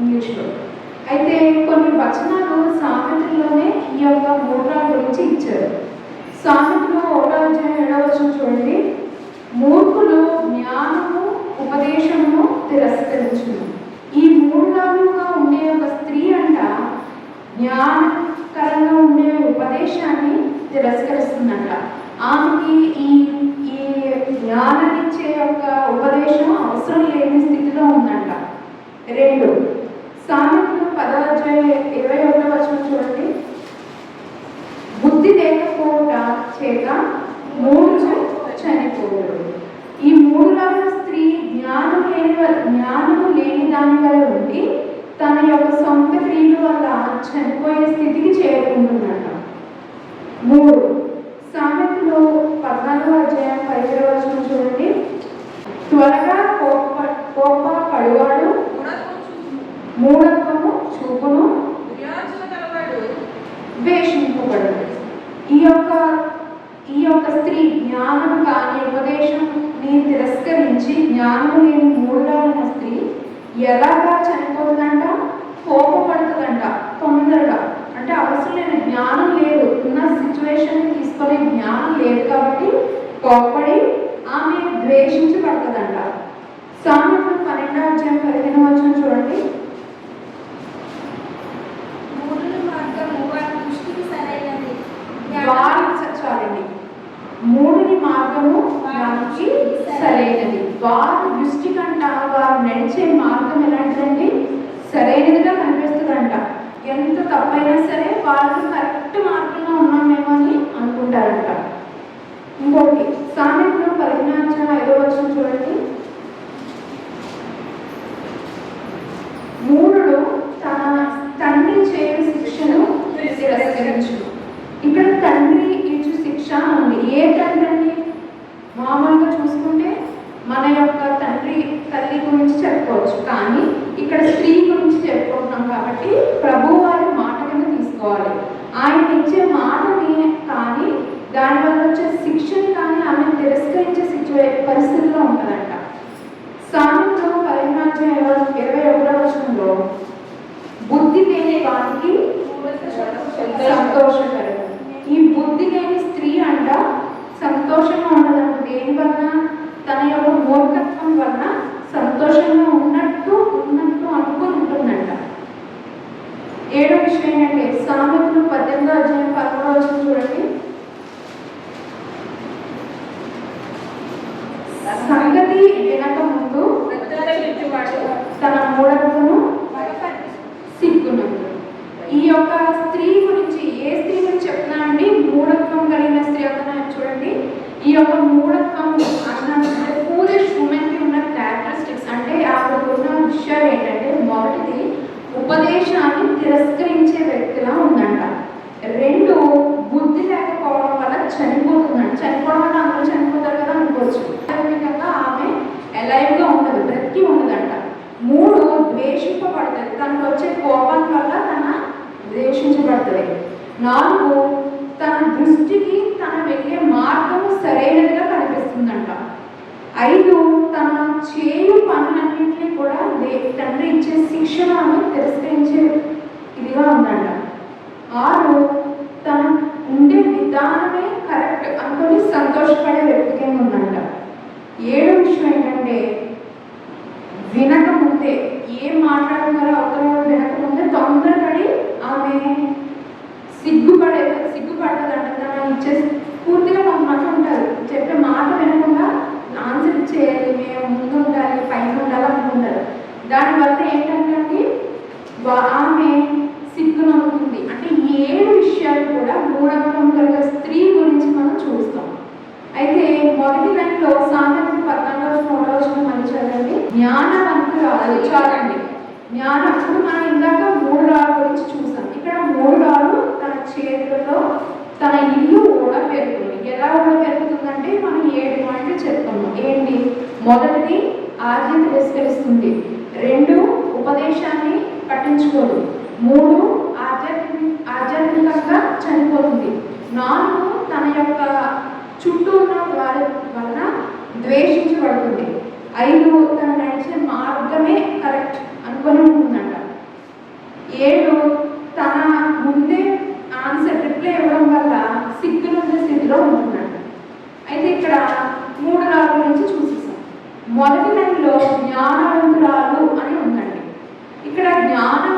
ఇంగ్లీష్లో. అయితే కొన్ని వచనాలు సామెతల్లోనే ఈ యొక్క మూడు గురించి ఇచ్చారు. సామెతలో ఒకటో అధ్యాయం చూడండి. మూర్ఖులు జ్ఞానము ఉపదేశము తిరస్కరించును. ఈ మూడుగా ఉండే ఒక స్త్రీ అంట జ్ఞానకరంగా ఉండే ఉపదేశాన్ని తిరస్కరిస్తుందంట. ఆమెకి ఈ ఈ జ్ఞానాన్నిచ్చే యొక్క ఉపదేశం అవసరం లేని స్థితిలో ఉందంట. రెండు సామెతలు పదాధ్యాయ ఇరవై ఒకటో వచ్చిన చూడండి. బుద్ధి లేకపోవట చేత మూడు చనిపోవడం. ఈ మూడు రకాల స్త్రీ జ్ఞానం లేని జ్ఞానము లేని దాని వల్ల ఉండి తన యొక్క సొంత క్రియల వల్ల చనిపోయే స్థితికి చేరుకుంటుందంట మూడు సామెతలు పద్నాలుగు అధ్యాయం పదిహేడు వచనం చూడండి త్వరగా కోప కోప పడువాడు మూఢత్వము చూపును ద్వేషింపబడదు ఈ యొక్క ఈ యొక్క స్త్రీ జ్ఞానం కాని ఉపదేశం ని తిరస్కరించి జ్ఞానం లేని మూడులైన స్త్రీ ఎలాగా చనిపోతుందంట కోపపడుతుందంట తొందరగా అంటే అవసరం లేని జ్ఞానం లేదు ఉన్న సిచ్యువేషన్ తీసుకునే జ్ఞానం లేదు కాబట్టి కోపడి ఆమె ద్వేషించబడుతుందంట సామెతలు పన్నెండో అధ్యాయం పదిహేను వచ్చిన చూడండి మూడుల మార్గము వారి దృష్టికి సరైనది వారి చాలండి మూడుని మార్గము వారికి సరైనది వారి దృష్టి కంట వారు నడిచే మార్గం ఎలాంటిదండి సరైనదిగా కనిపిస్తుందంట ఎంత తప్పైనా సరే వాళ్ళు కరెక్ట్ మార్గంలో ఉన్నామేమో అని అనుకుంటారంట ఇంకోటి సామెతలు పరిజ్ఞానం ఐదో వచ్చిన చూడండి మూడుడు తన తండ్రి చేయని శిక్షను తిరస్కరించును ఇక్కడ తండ్రి ఇచ్చు శిక్ష ఉంది ఏ తండ్రి అండి మామూలుగా చూసుకుంటే మన యొక్క తండ్రి తల్లి గురించి చెప్పుకోవచ్చు కానీ ఇక్కడ స్త్రీ గురించి చెప్పుకుంటున్నాం కాబట్టి ప్రభు వారి మాట కింద తీసుకోవాలి ఆయన ఇచ్చే మాటని కానీ దానివల్ల వచ్చే శిక్షని కానీ ఆమె తిరస్కరించే సిచ్యువే పరిస్థితిలో ఉంటుందంట సామెతలు పదిహేను ఇరవై ఒకటో వచనంలో బుద్ధి లేని వానికి సంతోషకరం ఈ బుద్ధి లేని స్త్రీ అంట సంతోషంగా ఉండదంట దేని వలన? తన యొక్క మూర్ఖత్వం వలన సంతోషంగా ఉన్నట్టు ఉన్నట్టు అనుకుని ఉంటుందంట. ఏడో విషయం ఏంటంటే సామెతలు పద్దెనిమిదో అధ్యాయం పదమూడో వచ్చిన చూడండి సంగతి వినక ముందు తన మూఢత్వను సిగ్గునందు ఈ యొక్క స్త్రీ గురించి ఏ స్త్రీ గురించి చెప్తున్నా అండి మూఢత్వం కలిగిన స్త్రీ అవుతున్నా చూడండి ఈ యొక్క మూఢత్వం అన్న ఫూలిష్ ఉమెన్కి ఉన్న క్యారెక్టరిస్టిక్స్ అంటే ఆవిడకు ఉన్న విషయాలు ఏంటంటే మొదటిది ఉపదేశాన్ని తిరస్కరించే వ్యక్తిలా ఉందంట రెండు బుద్ధి లేకపోవడం వల్ల చనిపోతుందంట చనిపోవడం వల్ల అందరూ చనిపోతారు కదా అనుకోవచ్చు ప్రాథమికంగా ఆమె ఎలైవ్గా ఉండదు బ్రతికి ఉండదంట మూడు ద్వేషింపబడుతుంది తనకు వచ్చే కోపం వల్ల తన ద్వేషించబడుతుంది నాలుగు తన దృష్టికి తన వెళ్ళే మార్గము సరైనదిగా కనిపిస్తుందంట. ఐదు తన చేయు పనులన్నింటినీ కూడా దే- తండ్రి ఇచ్చే శిక్షణను తిరస్కరించే ఇదిగా ఉందంట. ఆరు తన ఉండే విధానమే కరెక్ట్ అనుకొని సంతోషపడే వ్యక్తిగా ఉందంట. ఏడు విషయం ఏంటంటే వినకముందే ఏం మాట్లాడుతున్నారో అవతల వినకముందే తొందరపడి ఆమె సిగ్గుపడే సిగ్గుపడదంట దాన్ని ఇచ్చేసి పూర్తిగా మాకు మాట ఉంటారు. చెప్పే మాట వినకుండా ఆన్సర్ ఇచ్చేయాలి మేము ముందు ఉండాలి పైన ఉండాలి. అనుకుంటారు దానివల్ల ఏంటంటే ఆమె సిగ్గునవుతుంది అంటే ఏడు విషయాలు కూడా మూఢత్వం కలిగిన స్త్రీ గురించి మనం చూస్తాం. అయితే మొదటి దాంట్లో సాధారణ పద్నాలుగు మూడవ వచ్చిన మనం చదవండి. జ్ఞానవంతులు చాలండి జ్ఞానం. మనం ఇందాక మూడు రాళ్ళ గురించి చూసాం. ఇక్కడ మూడు రాళ్ళు చేతుల్లో తన ఇల్లు కూడా పెరుగుతుంది. ఎలా కూడా పెరుగుతుందంటే మనం ఏడు పాయింట్లు చెప్తాము. ఏంటి? మొదటిది ఆజ్ఞ తిరస్కరిస్తుంది. రెండు ఉపదేశాన్ని పట్టించుకోదు. మూడు ఆధ్యాత్మిక ఆధ్యాత్మికంగా చనిపోతుంది. నాలుగు తన యొక్క చుట్టూ ఉన్న వారి వలన ద్వేషించబడుతుంది. ఐదు తను నడిచిన మార్గమే కరెక్ట్ అనుకొని ఉంటుందంట. ఏడు తన ముందే ఆన్సర్ రిప్లై ఇవ్వడం వల్ల సిక్కులు ఉన్న స్థితిలో ఉంటున్నాడు. అయితే ఇక్కడ మూడు రాళ్ళు నుంచి చూసేసాం. మొదటి నెలలో జ్ఞానవంతురాలు అని ఉందండి. ఇక్కడ జ్ఞానం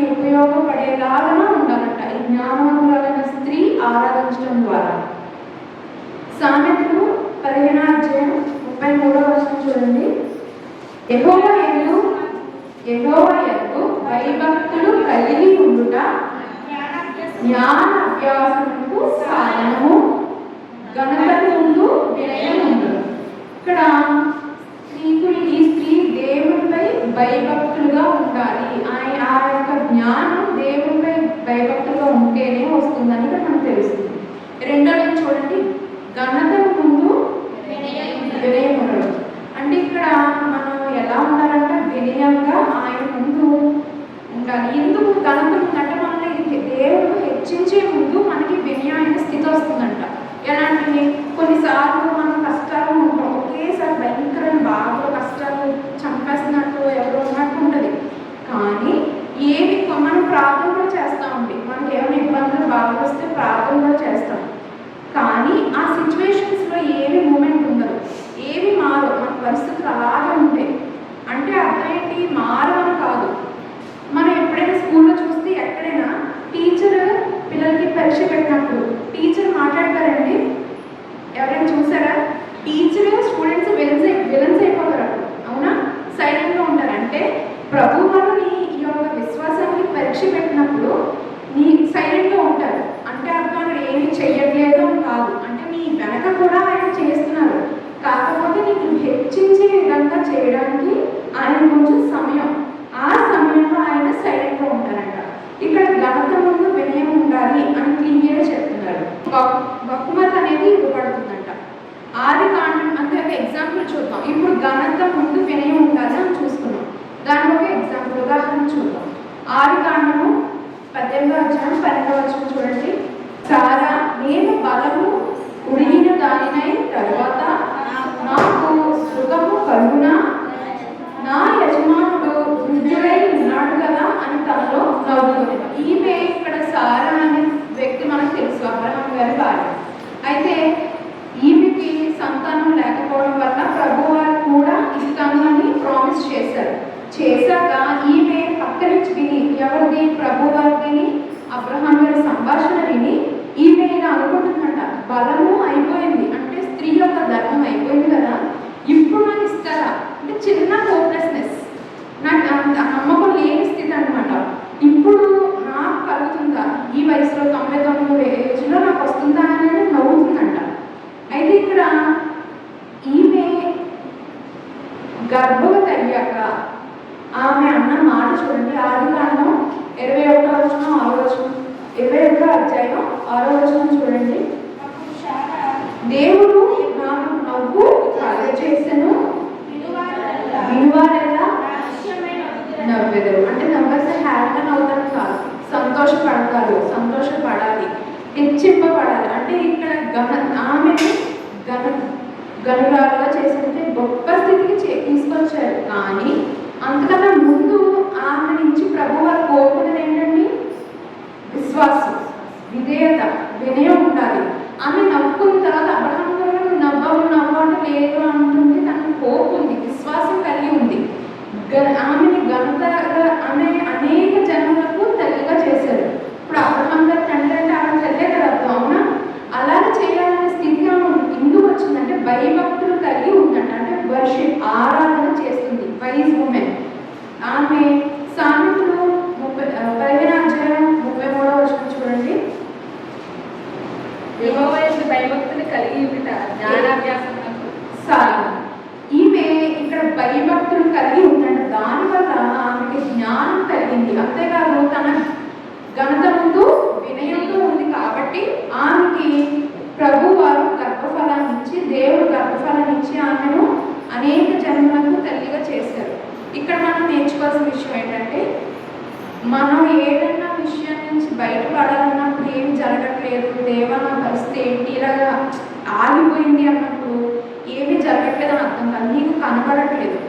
అందరికీ ఉపయోగపడేలాగా ఉండాలంట. ఈ జ్ఞానవంతులైన స్త్రీ ఆరాధించడం ద్వారా. సామెతలు పదిహేను అధ్యాయం ముప్పై మూడో వచ్చిన చూడండి. ఎహోవ ఎల్లు భయభక్తులు కలిగి ఉండుట జ్ఞాన సాధనము. ముందు వినయం ఇక్కడ స్త్రీకులు ఈ స్త్రీ దేవునిపై భయభక్తులుగా ఉండాలి. ఆయన జ్ఞానం దేవునిపై భయభక్తులుగా ఉంటేనే వస్తుందని ఇక్కడ మనకు తెలుస్తుంది. రెండవది చూడండి ఘనత బలము అయిపోయింది. అంటే స్త్రీ యొక్క ధర్మం అయిపోయింది కదా. ఇప్పుడు నాకు ఇస్తారా? అంటే చిన్న కోపం నాకు అంత నమ్మకం లేని స్థితి అనమాట ఇప్పుడు నాకు కలుగుతుందా ఈ వయసులో తొంభై తొమ్మిది ఏజ్లో నాకు వస్తుందా అనేది నవ్వుతుందంట అయితే ఇక్కడ ఈమె గర్భవతి అయ్యాక ఆమె అన్న మాట చూడండి ఆది కాండం ఇరవై ఒకటో వచనం ఆరో వచనం ఇరవై ఒకటో అధ్యాయం ఆరో వచనం చూడండి అప్పుడు శారా దేవుడు నాకు నవ్వు కలగజేసెను వినువారల్లా వినువారెల్లా రహస్యమైన వధువులను నవ్వెదరు అంటే నవ్వేస్తే హ్యాపీగా నవ్వుతారు కాదు సంతోషపడతారు సంతోషపడాలి హెచ్చింపబడాలి అంటే ఇక్కడ గణ ఆమెని గణ గనురాలుగా చేసినట్టే గొప్ప స్థితికి చే- తీసుకొచ్చారు కానీ అంతకన్నా ముందు ఆమె నుంచి ప్రభు వారు కోరుకున్నది ఏంటండి విశ్వాసం విధేయత వినయం ఉండాలి ఆమె నవ్వుకున్న తర్వాత అబ్రహం గారు నవ్వవు నవ్వడం లేదు అంటుంది తనకు హోప్ ఉంది విశ్వాసం కలిగి ఉంది గ- ఆమెని ఘనతగా ఆమె అనేక జనములకు తల్లిగా చేశారు ఇప్పుడు అబ్రహం గారు తండ్రి అంటే ఆమె తల్లే కదా అర్థం, అవునా అలాగే చేయాలనే స్థితికి ఆమె ఎందుకు వచ్చిందంటే భయభక్తులు కలిగి ఉందంట అంటే వర్షిప్ ఆరాధన చేస్తుంది వైజ్ ఉమెన్ ఆమె సామెతలు ముప్పై ఆ, పదిహేను అధ్యాయం ముప్పై మూడవ వచనం చూడండి యెహోవా యందు భయభక్తులు కలిగి ఉంట జ్ఞానాభ్యాసమునకు సాధన ఈమె ఇక్కడ భయభక్తులు కలిగి ఉందంట దానివల్ల ఆమెకి జ్ఞానం కలిగింది అంతేకాదు తన ఘనత ముందు వినయంతో ఉంది కాబట్టి ఆమెకి ప్రభు వారు గర్భఫలాన్ని ఇచ్చి దేవుడు గర్భఫలాన్ని ఇచ్చి ఆమెను అనేక జన్మలకు తల్లిగా చేశారు. ఇక్కడ మనం నేర్చుకోవాల్సిన విషయం ఏంటంటే మనం ఏదైనా విషయం నుంచి బయటపడాలన్నప్పుడు ఏమి జరగట్లేదు దేవా నా పరిస్థితి ఏంటి? ఇలాగా ఆగిపోయింది అన్నప్పుడు ఏమి జరగట్లేదు అని అర్థం కాదు. నీకు కనపడట్లేదు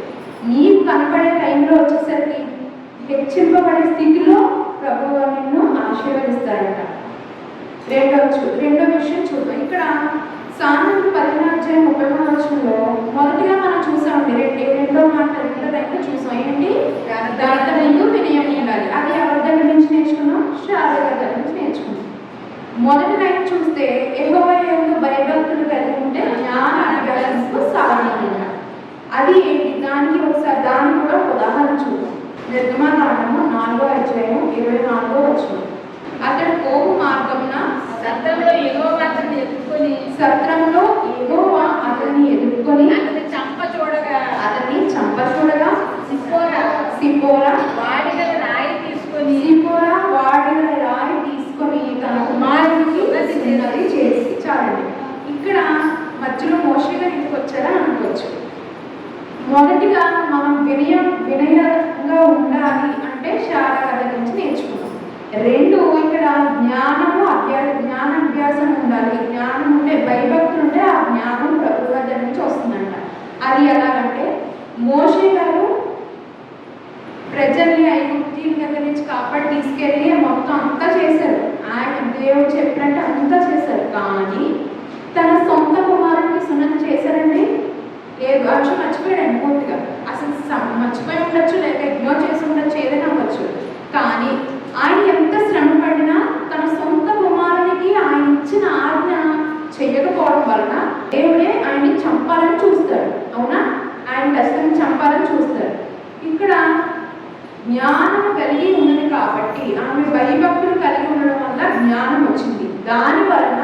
నీకు కనపడే టైంలో వచ్చేసరికి హెచ్చింపబడే స్థితిలో ప్రభు నిన్ను ఆశీర్వదిస్తారంట. రెండో రెండో విషయం చూద్దాం. ఇక్కడ సామెతలు పదిహేనాధ్యాయ ముప్పై మూడు మొదటిగా మనం చూసామండి రెండు రెండో మాట రెండో చూసాం. ఏంటి? ఘనత వినయం ఉండాలి. అది ఎవరి దగ్గర నుంచి నేర్చుకున్నాం? శారద దగ్గర నుంచి నేర్చుకున్నాం. మొదటి లైన్ చూస్తే ఎహోవా యొక్క భయభక్తులు కలిగి ఉంటే జ్ఞాన అభ్యాసంకు సాధన అది ఏంటి? దానికి ఒకసారి దాన్ని కూడా ఉదాహరణ చూద్దాం. నిర్గమకాండము నాలుగో అధ్యాయం ఇరవై నాలుగో వచ్చిన అతడు పోవు మార్గమున సత్రంలో యెహోవా అతన్ని ఎత్తుకొని సత్రంలో ఎగోవా అతన్ని ఎదుర్కొని అతని చంప చూడగా అతన్ని చంపచూడగా సిప్పోరా సిపోరా వాడిగల రాయి తీసుకొని సిపోరా వాడిన రాయి తీసుకొని తన కుమారుడికి చిన్నది చేసి చాలండి ఇక్కడ మధ్యలో మోషే గారు ఇంటికి వచ్చారని అనుకోవచ్చు మొదటిగా మనం వినయం వినయంగా ఉండాలి అంటే శార కథ నుంచి నేర్చుకున్నాం రెండు ఇక్కడ జ్ఞానము అభ్యాస జ్ఞానాభ్యాసం ఉండాలి. జ్ఞానం ఉంటే భయభక్తులు ఉంటే ఆ జ్ఞానం ప్రభు దగ్గర నుంచి వస్తుందంట. అది ఎలాగంటే మోషే గారు ప్రజల్ని ఐగుప్తి దగ్గర నుంచి కాపాడి తీసుకెళ్ళి మొత్తం అంతా చేశారు. ఆయన దేవుడు చెప్పినట్టు అంతా చేశారు. కానీ తన సొంత కుమారుడికి సున్నతి చేశారండి లేదు అచ్చు మర్చిపోయాడు పూర్తిగా. అసలు మర్చిపోయి ఉండొచ్చు లేక ఇగ్నోర్ చేసి ఉండొచ్చు ఏదైనా అవ్వచ్చు. కానీ ఆయన ఎంత శ్రమ పడినా తన సొంత కుమారునికి ఆయన ఇచ్చిన ఆజ్ఞ చేయకపోవడం వలన దేవుడే ఆయన్ని చంపాలని చూస్తాడు. అవునా? ఆయన కష్టం చంపాలని చూస్తాడు. ఇక్కడ జ్ఞానం కలిగి ఉన్నది కాబట్టి ఆమె భయభక్తులు కలిగి ఉండడం వల్ల జ్ఞానం వచ్చింది. దాని వలన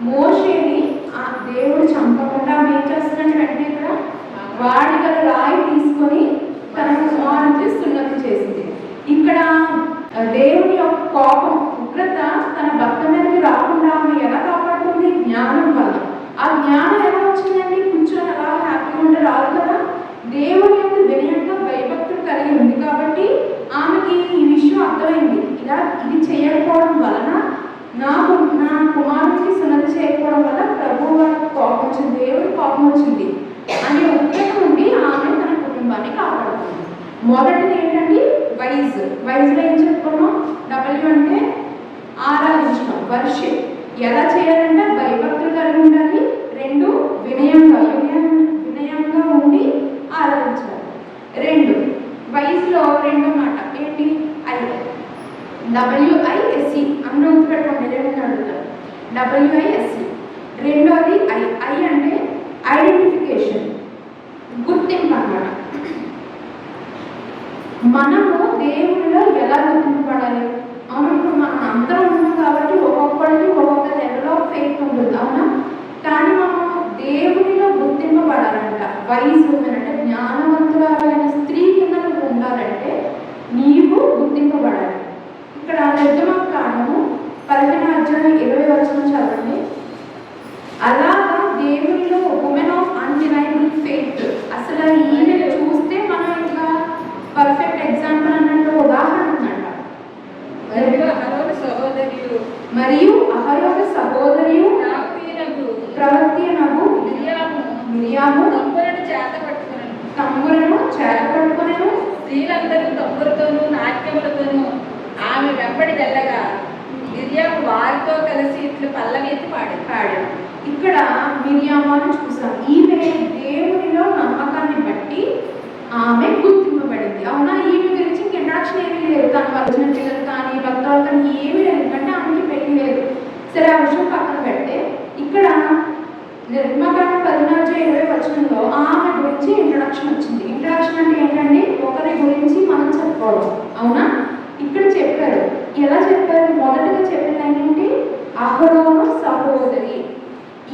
మోషేని ఆ దేవుడు చంపకుండా ఆమె ఏం అంటే వెంటనే వాడి గల రాయి తీసుకొని తన కుమారుడికి సున్నతి చేసింది. ఇక్కడ దేవుని యొక్క కోపం ఉగ్రత తన భక్త మీదకి రాకుండా ఆమె ఎలా కాపాడుతుంది? జ్ఞానం వల్ల. ఆ జ్ఞానం ఎలా వచ్చిందండి? కూర్చొని అలా హ్యాపీగా ఉండే రాదు కదా? దేవుని యొక్క వినయంగా భయభక్తులు కలిగి ఉంది కాబట్టి ఆమెకి ఈ విషయం అర్థమైంది. ఇలా ఇది చేయకపోవడం వలన నాకు నా కుమారుడికి సున్నతి చేయకపోవడం వల్ల ప్రభు వారికి కోపం వచ్చింది దేవుడి కోపం వచ్చింది. అనే ఉద్దేశం ఉండి ఆమె తన కుటుంబాన్ని కాపాడుతుంది. మొదటిది ఏంటంటే వైజ్. వైజ్లో ఏం చెప్పుకున్నాం? డబ్ల్యూ అంటే ఆరాధించడం వర్షిప్. ఎలా చేయాలంటే భయభక్తులు కలిగి ఉండాలి. రెండు వినయంగా వినయంగా ఉండి ఆరాధించాలి రెండు వయసులో రెండు మాట ఏంటి? ఐ. డబ్ల్యూఐఎస్సి అని గుర్తుపెట్టుకోండి రెండు అడుగుతారు డబ్ల్యూఐఎస్సి రెండోది ఐ ఐ అంటే ఐడెంటిఫికేషన్ గుర్తింపు అన్నమాట. మనము దేవుడిలో ఎలా గుర్తింపబడాలి అవును ఇప్పుడు మనం అందరం ఉన్నాం కాబట్టి ఒక్కొక్కరికి ఒక్కొక్క లెవెల్ ఆఫ్ ఫెయిత్ ఉంటుంది అవునా? కానీ మనం దేవుడిలో గుర్తింపబడాలంట. వైజ్ ఉమెన్ అంటే జ్ఞానవంతురాలైన స్త్రీ కింద నువ్వు ఉండాలంటే నీవు గుర్తింపబడాలి. ఇక్కడ నిర్గమ కాను పదిహేను అధ్యాయం ఇరవై వచ్చిన చదవండి. అలా లేదు తనకు వచ్చిన పిల్లలు కానీ భర్తలు కానీ ఏమీ లేదు. ఎందుకంటే ఆమెకి పెళ్ళి లేదు. సరే ఆ విషయం పక్కన పెడితే ఇక్కడ నిర్మకాండ పద్నాలుగు ఇరవై వచనంలో ఆమె గురించి ఇంట్రడక్షన్ వచ్చింది. ఇంట్రడక్షన్ అంటే ఏంటండి ఒకరి గురించి మనం చెప్పుకోవడం. అవునా? ఇక్కడ చెప్పారు. ఎలా చెప్పారు? మొదటగా చెప్పిన ఏంటి అహరోను సహోదరి.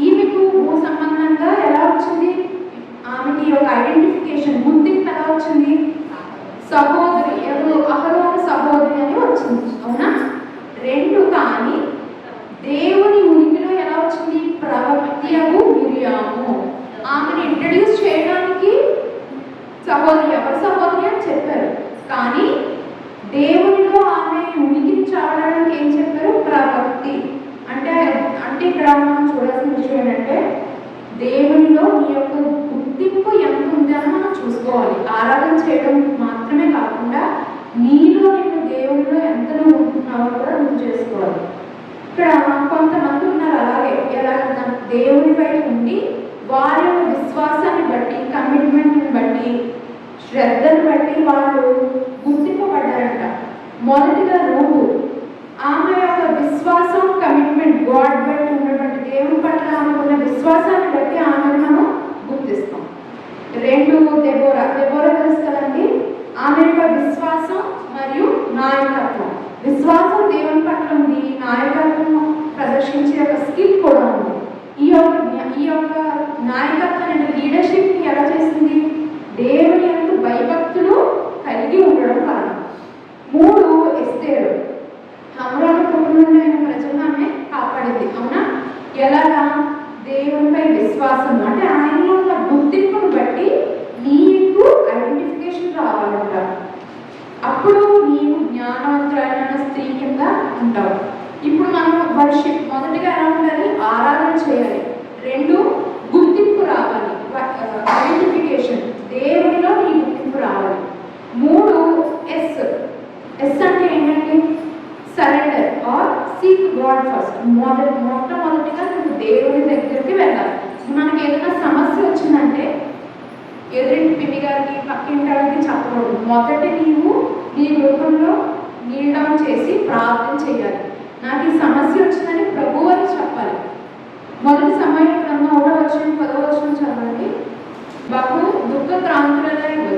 ఈమెకు భూ సంబంధంగా ఎలా వచ్చింది? ఆమెకి ఒక ఐడెంటిఫికేషన్ ముందుకి ఎలా వచ్చింది? సహోదరి.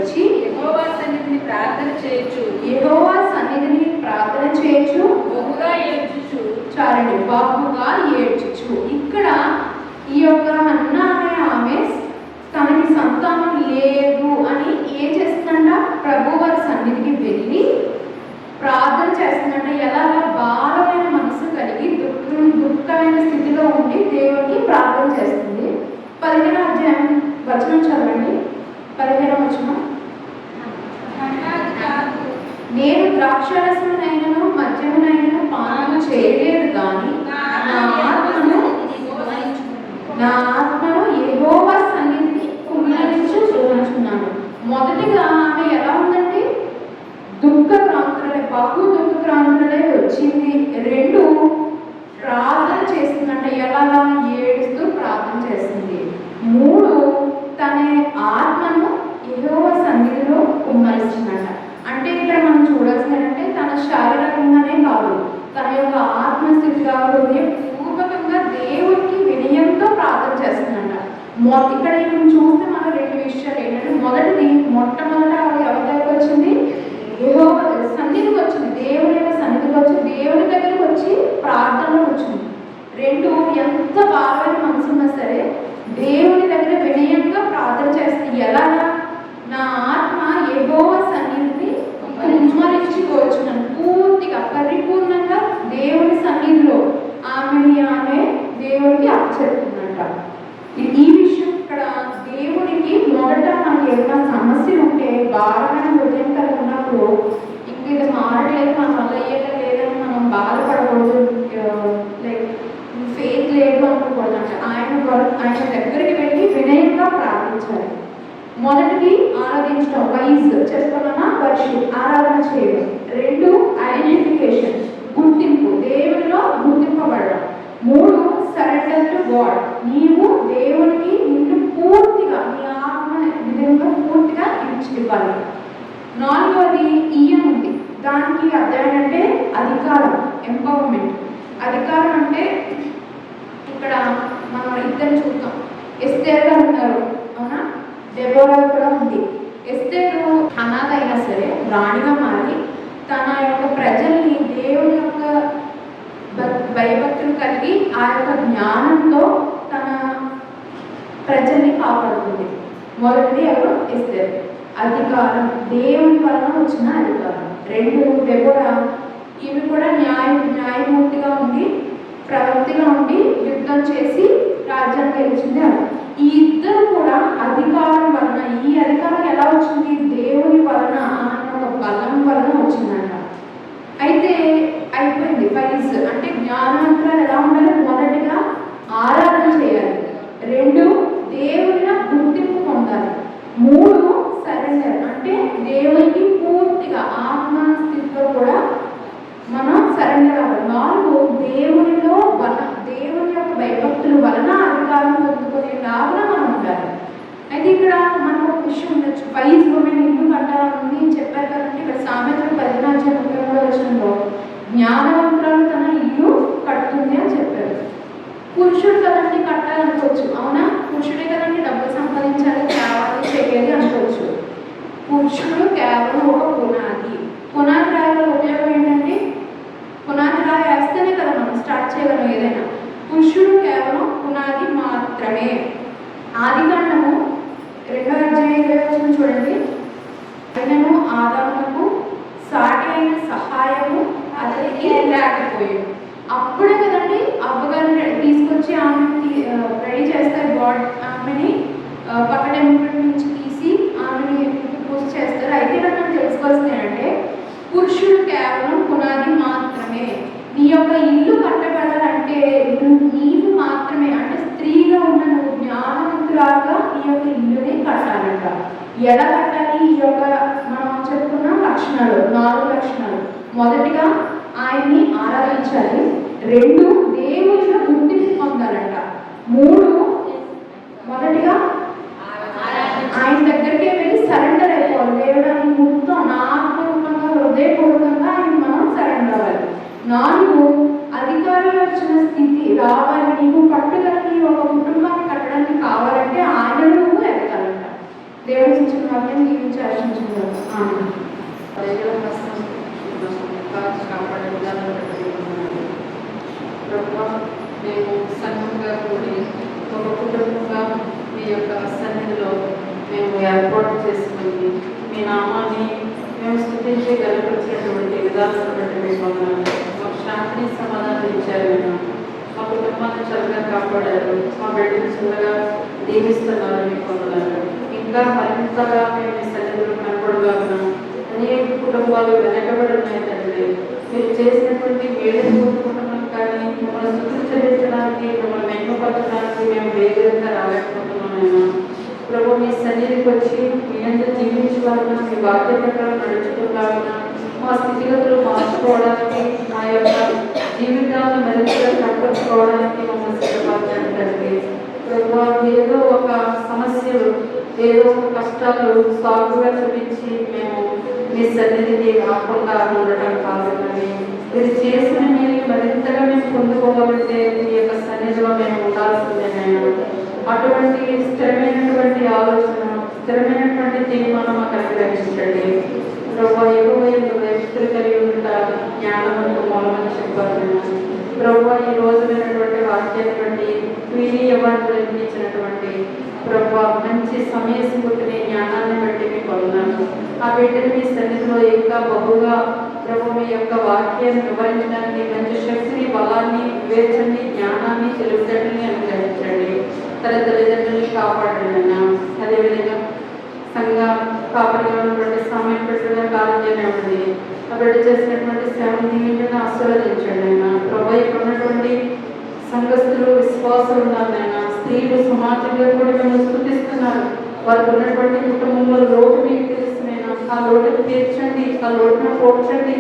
వచ్చి యహోవా సన్నిధిని ప్రార్థన చేయొచ్చు. యహోవా సన్నిధిని ప్రార్థన చేయొచ్చు. బహుగా ఏడ్చుచు. చాలండి బహుగా ఏడ్చుచు. ఇక్కడ ఈ యొక్క అన్న మనకి ఏమైనా సమస్య ఉంటే భారమైన హృదయం కలిగి ఉన్నప్పుడు ఇంక ఇది మారట్లేదు మన వల్ల అయ్యేది లేదని మనం బాధపడకూడదు. లైక్ ఫెయిత్ లేదు అనుకోకూడదు అంటే ఆయన ఆయన దగ్గరికి వెళ్ళి వినయంగా ప్రార్థించాలి. మొదటిది ఆరాధించడం వైజ్ చేసుకున్నా వర్షిప్ ఆరాధన చేయడం. రెండు ఐడెంటిఫికేషన్ గుర్తింపు దేవునిలో గుర్తింపబడడం. మూడు సరెండర్ టు గాడ్ నీవు దేవునికి నిన్ను పూర్తిగా నీ ఆత్మ విధంగా పూర్తిగా ఇచ్చి ఇవ్వాలి నాలుగవది ఈఎం ఉంది దానికి అర్థం ఏంటంటే అధికారం ఎంపవర్మెంట్ అధికారం అంటే ఇక్కడ మనం ఇద్దరు చూద్దాం. ఎస్తేర్గా ఉన్నారు. అవునా? డెబోరా కూడా ఉంది. ఎస్తేరు అనాథ అయినా సరే రాణిగా మారి తన యొక్క ప్రజల్ని దేవుని యొక్క భక్- భయభక్తులు కలిగి ఆ యొక్క జ్ఞానంతో తన ప్రజల్ని కాపాడుతుంది. మొదటిది ఎవరు ఇస్తారు అధికారం. దేవుని వలన వచ్చిన అధికారం. రెండు డెబోరా ఇవి కూడా న్యాయ న్యాయమూర్తిగా ఉండి ప్రవర్తిగా ఉండి యుద్ధం చేసి రాజ్యాన్ని గెలిచింది ఈ ఇద్దరు కూడా అధికారం వలన ఈ అధికారం ఎలా వచ్చింది? దేవుని వలన ఆయన ఒక బలం వలన వచ్చిందంట. అయితే అయిపోయింది ఫైజ్ అంటే జ్ఞానాంతరాలు ఎలా ఉండాలి? మొదటిగా ఆరాధన చేయాలి. రెండు పొందాలి మూడు సరెండర్ అంటే దేవునికి పూర్తిగా ఆత్మ స్థితిలో కూడా మనం సరెండర్ అవ్వాలి నాలుగు దేవునిలో బల దేవుని యొక్క భయభక్తుల వలన అధికారం పొందుకునే లాగా మనం ఉండాలి. అయితే ఇక్కడ మనం ఒక విషయం ఉండొచ్చు. వైజ్ ఉమెన్ ఇల్లు కట్టాలని చెప్పారు కదండి ఇక్కడ సామెతలు పదినాలు ముప్పై విషయంలో జ్ఞానవంతురాలు తన ఇల్లు కడుతుంది అని చెప్పారు. పురుషుడు కదండి కట్టాలనుకోవచ్చు. అవునా? పురుషుడే కదండి పురుషుడు కేవలం ఒక పునాది పునాది రాయి ఉపయోగం ఏంటంటే పునాది రాయి వేస్తేనే కదా మనం స్టార్ట్ చేయగలం ఏదైనా పురుషుడు కేవలం పునాది మాత్రమే ఆది కాండము రెండో అధ్యాయం ఇరవై చూడండి ఆయనను ఆదామునకు సాటి అయిన సహాయము అతనికి లేకపోయాడు అప్పుడే కదండి అవ్వగారు తీసుకొచ్చి ఆమె రెడీ చేస్తారు గాడ్ ఆమెని ఆ, పక్క టెంపుల్ నుంచి చేస్తారు. అయితే ఇక్కడ మనం తెలుసుకోవాల్సింది ఏంటంటే పురుషుడు కేవలం పునాది మాత్రమే. నీ యొక్క ఇల్లు కట్టబడాలంటే నీవు మాత్రమే. అంటే స్త్రీగా ఉన్న నువ్వు జ్ఞానవంతురాగా ఈ యొక్క ఇల్లుని కట్టాలంట. ఎలా కట్టాలి? ఈ యొక్క మనం చెప్పుకున్న లక్షణాలు నాలుగు లక్షణాలు. మొదటిగా ఆయన్ని ఆరాధించాలి. రెండు దేవునిలో గుర్తింపు పొందాలంట మూడు మొదటిగా ఆయన దగ్గరికి వెళ్ళి సరెండర్ అయిపోవాలి దేవుడు అని మొత్తం నా ఆత్మరూపంగా హృదయపూర్వకంగా ఆయన మనం సరెండర్ అవ్వాలి నాలుగు అధికారులు వచ్చిన స్థితి రావాలి. నీకు పట్టుదలని ఒక కుటుంబాన్ని కట్టడానికి కావాలంటే ఆయనను నువ్వు ఎదగాలంట దేవుడు ఇచ్చిన వాక్యం జీవించి ఆశించుకున్నాను కాపాడే విధానం మేము సంఘంగా కూడి ఒక కుటుంబంగా మీ యొక్క సన్నిధిలో మేము ఏర్పాటు చేసుకుని మీ నామాన్ని మేము స్థుతించి గర్వపరిచినటువంటి విధానం బట్టి మీకు వందనాలు. మాకు శాంతిని సమాధానం ఇచ్చారు. మా కుటుంబాన్ని చల్లగా కాపాడారు. మా బిడ్డలు చల్లగా దీవిస్తున్నారు మీకు వందనాలు ఇంకా మరింతగా మేము మీ సన్నిధిలో కనపడగలను అనేక కుటుంబాలు వెనకబడి ఉన్నాయి తండ్రి. మీరు చేసినటువంటి మేలు కోరుకుంటున్నాం కానీ మిమ్మల్ని శుద్ధించడానికి మమ్మల్ని మెరుగుపరచడానికి మేము వేగంగా రాలేకపోతున్నామైనా ప్రభు మీ సన్నిధికి వచ్చి మీ అందరూ జీవించలాగిన మీ బాధ్యత ప్రకారం నడుచుకోలాగిన మా స్థితిగతులు మార్చుకోవడానికి మా యొక్క జీవితాలను మరింతగా కట్టుకోవడానికి మమ్మల్ని సిద్ధపడతాను తండ్రి. ప్రభు ఏదో ఒక సమస్యలు ఏదో ఒక కష్టాలు సాగుగా చూపించి మేము మీ సన్నిధికి రాకుండా ఉండటం కాదు మీరు చేసిన మీరు మరింతగా మేము పొందుకోవాలంటే మీ యొక్క సన్నిధిలో మేము ఉండాల్సిందే నేను అటువంటి స్థిరమైనటువంటి తీర్మానం మాకు అనుగ్రహించండి. ప్రభు ఎగువ వ్యక్తులు కలిగి ఉంటారు జ్ఞానం మూలమని చెప్పారు ప్రభు ఈ రోజు విన్నటువంటి వాక్యాన్ని బట్టి వీరి యవ్వనులు ఇచ్చినటువంటి ప్రభు మంచి సమయ స్ఫూర్తిని జ్ఞానాన్ని బట్టి మీకు వందనాలు. ఆ బిడ్డను మీ సన్నిధిలో ఇంకా బహుగా ప్రభు మీ యొక్క వాక్యాన్ని వివరించడానికి మంచి శక్తిని బలాన్ని వివేచనని జ్ఞానాన్ని తెలుగుదలని అనుగ్రహించండి. తన తల్లిదండ్రుల్ని కాపాడండి అదేవిధంగా సంఘ కాపరిగా ఉన్నటువంటి సమయం పెట్టిన కాలం చేయనివ్వండి అభివృద్ధి చేసినటువంటి సేవను దీవించండి ఆశీర్వదించండి ఆయన. ప్రభు ఇక్కడ ఉన్నటువంటి సంఘస్థులు విశ్వాసం ఉన్నారు నాయన స్త్రీలు సమాజంలో కూడా మేము స్థుతిస్తున్నారు. వారికి ఉన్నటువంటి కుటుంబంలో లోటు మీకు తెలుసు నాయన ఆ లోటును తీర్చండి ఆ లోటును పోడ్చండి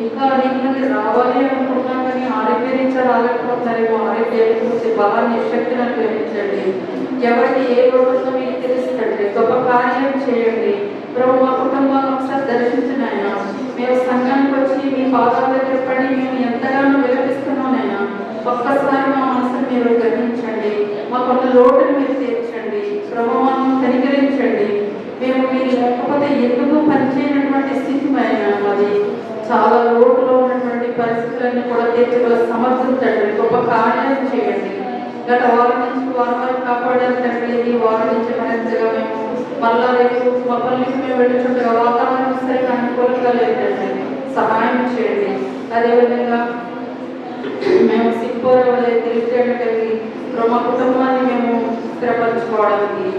ఇంకా అనేక మంది రావాలి బలాన్ని శక్తిని అనుగ్రహించండి ఎవరికి ఏ లోటుతో మీకు తెలుస్తుంది గొప్ప కార్యం చేయండి. ప్రభు మా కుటుంబాలను ఒకసారి దర్శించిన ఆయన మేము సంఘానికి వచ్చి మీ పాదాల దగ్గర పడి మేము ఎంతగానో విలపిస్తున్నానైనా ఒక్కసారి మా మనసును మీరు గ్రహించండి. మాకున్న లోటును మీరు తీర్చండి. ప్రభావాన్ని కనికరించండి. మేము మీరు లేకపోతే ఎందుకు పనిచేయనటువంటి స్థితి అయినా మాది? చాలా లోటులో ఉన్నటువంటి పరిస్థితులన్నీ కూడా తీర్చగల సమర్థం తండ్రి. గొప్ప కార్యాలు చేయండి. గత వారం నుంచి వారం వరకు కాపాడారు తండ్రి ఈ వారం నుంచి మరింతగా మేము మళ్ళా రేపు మమ్మల్ని మేము వెళ్ళుచుండగా వాతావరణం సరిగా అనుకూలంగా లేదు తండ్రి సహాయం చేయండి. అదేవిధంగా మేము సిక్కోరవలే తెలివితేటలు కలిగి మా కుటుంబాన్ని మేము స్థిరపరచుకోవడానికి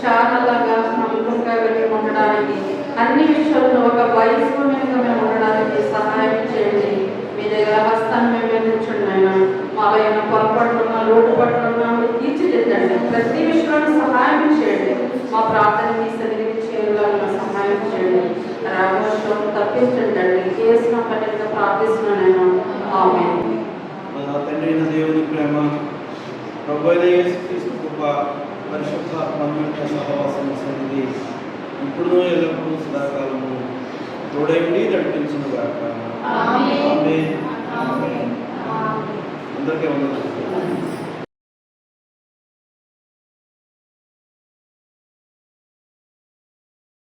శానలాగా నమ్మకంగా వెళ్ళి ఉండడానికి అన్ని విషయాలను ఒక వయస్సుగా మేము ఉండడానికి సహాయం చేయండి. మీ దగ్గర హస్తాన్ని మేము ఎదుర్చున్నాయినా మాలో ఏమైనా పొరపాటున్నా లోటు పట్టున్నా మీరు తీర్చిదిద్దండి. ప్రతి విషయంలో సహాయం చేయండి. మా ప్రార్థన మీ సన్నిధికి చేరుగా సహాయం చేయండి. రామోషం తప్పించండి. కేసు పన్నెండు ప్రార్థిస్తున్నాను ఆమె మన తండ్రి అయిన దేవుని ప్రేమ ప్రభు యేసుక్రీస్తు కృప పరిశుద్ధాత్మ సహవాసం సన్నిధి ఇప్పుడు ఎల్లప్పుడూ సదాకాలము. తోడైండి నడిపించిన గాక. ఆమేన్. అందరికీ వందలు